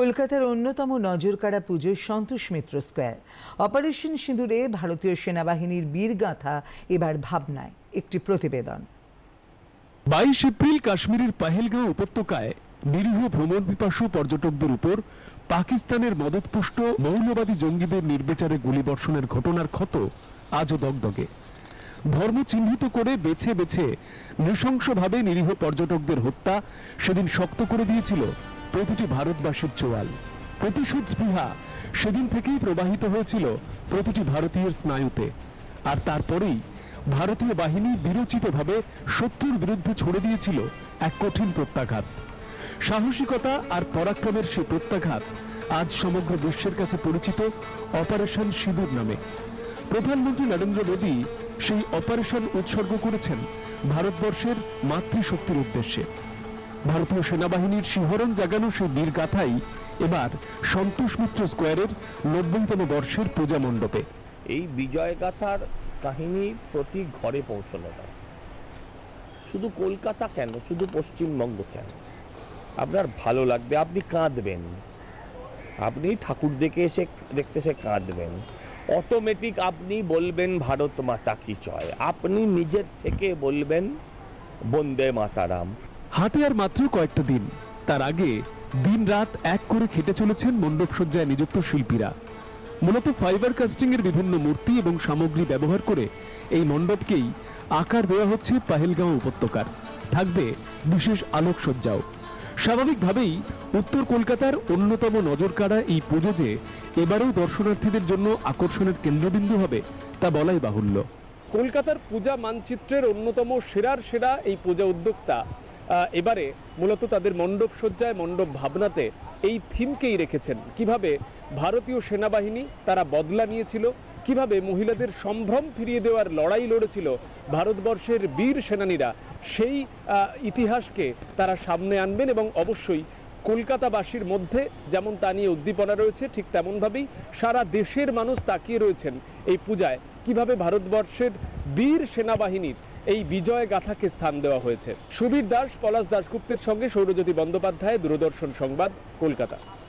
কলকাতার অন্যতম নজরকাড়া পুজো Santosh Mitra square. Operation সিঁদুরে ভারতীয় সেনাবাহিনীর বীরগাথা এবার ভাবনায়, একটি প্রতিবেদন। বাইশ এপ্রিল কাশ্মীরের পাহেলগাঁও উপত্যকায় নিরীহ ভ্রমণ পিপাসু পর্যটকদের উপর পাকিস্তানের মদতপুষ্ট মৌলবাদী জঙ্গিদের নির্বিচারে গুলিবর্ষণের ঘটনার ক্ষত আজও দগদগে। ধর্ম চিহ্নিত করে বেছে বেছে নৃশংসভাবে নিরীহ পর্যটকদের হত্যা সেদিন শক্ত করে দিয়েছিল প্রতিটি ভারতবাসীর চোয়াল। প্রতিশোধ স্পৃহা সেদিন থেকেই প্রবাহিত হয়েছিল প্রতিটি ভারতীয়ের স্নায়ুতে। আর তারপরেই ভারতীয় বাহিনী বিরচিতভাবে শত্রুর বিরুদ্ধে ছড়ে দিয়েছিল এক কঠিন প্রত্যাঘাত। সাহসিকতা আর পরাক্রমের সেই প্রত্যাঘাত আজ সমগ্র বিশ্বের কাছে পরিচিত অপারেশন সিঁদুর নামে। প্রধানমন্ত্রী নরেন্দ্র মোদী সেই অপারেশন উৎসর্গ করেছেন ভারতবর্ষের মাতৃশক্তির উদ্দেশ্যে। ভারতীয় সেনাবাহিনীর শিহরণ জাগানো সেই বীর গাথাই এবার সন্তোষ মিত্র স্কোয়ারের নব্বইতম বর্ষের পূজা মণ্ডপে। এই বিজয়গাথার কাহিনী প্রতি ঘরে পৌঁছলো না শুধু কলকাতা কেন? শুধু পশ্চিমবঙ্গ কেন? আপনার ভালো লাগবে, আপনি কাঁদবেন। আপনি ঠাকুর দেখে এসে, দেখতে এসে কাঁদবেন। অটোমেটিক আপনি বলবেন, ভারত মাতা কি চয় আপনি নিজের থেকে বলবেন, বন্দে মাতারাম। হাতে আর মাত্র কয়েকটা দিন। তার আগে দিন রাত এক করে খেটে চলেছেন মণ্ডপসজ্জায় নিযুক্ত শিল্পীরা। মূলত ফাইবার কাস্টিং এর বিভিন্ন মূর্তি এবং সামগ্রী ব্যবহার করে এই মণ্ডপকেই আকার দেওয়া হচ্ছে পাহেলগাঁও উপত্যকার। থাকবে বিশেষ আলোকসজ্জাও। স্বাভাবিকভাবেই উত্তর কলকাতার অন্যতম নজরকাড়া এই পুজো যে এবারেও দর্শনার্থীদের জন্য আকর্ষণের কেন্দ্রবিন্দু হবে, তা বলাই বাহুল্য। কলকাতার পূজা মানচিত্রের অন্যতম সেরার সেরা এই পূজা উদ্যোক্তা এবারে মূলত তাদের মণ্ডপ সজ্জায়, মণ্ডপ ভাবনাতে এই থিমকেই রেখেছেন। কীভাবে ভারতীয় সেনাবাহিনী তারা বদলা নিয়েছিল, কীভাবে মহিলাদের সম্ভ্রম ফিরিয়ে দেওয়ার লড়াই লড়েছিল ভারতবর্ষের বীর সেনানীরা, সেই ইতিহাসকে তারা সামনে আনবেন এবং অবশ্যই কলকাতাবাসীর মধ্যে যেমন তা নিয়ে উদ্দীপনা রয়েছে, ঠিক তেমনভাবেই সারা দেশের মানুষ তাকিয়ে রয়েছেন এই পূজায়। কীভাবে ভারতবর্ষের বীর সেনাবাহিনীর এই বিজয় গাথাকে স্থান দেওয়া হয়েছে। সুবীর দাস, পলাশ দাশগুপ্তের সঙ্গে সৌরজ্যোতি বন্দ্যোপাধ্যায়, দূরদর্শন সংবাদ, কলকাতা।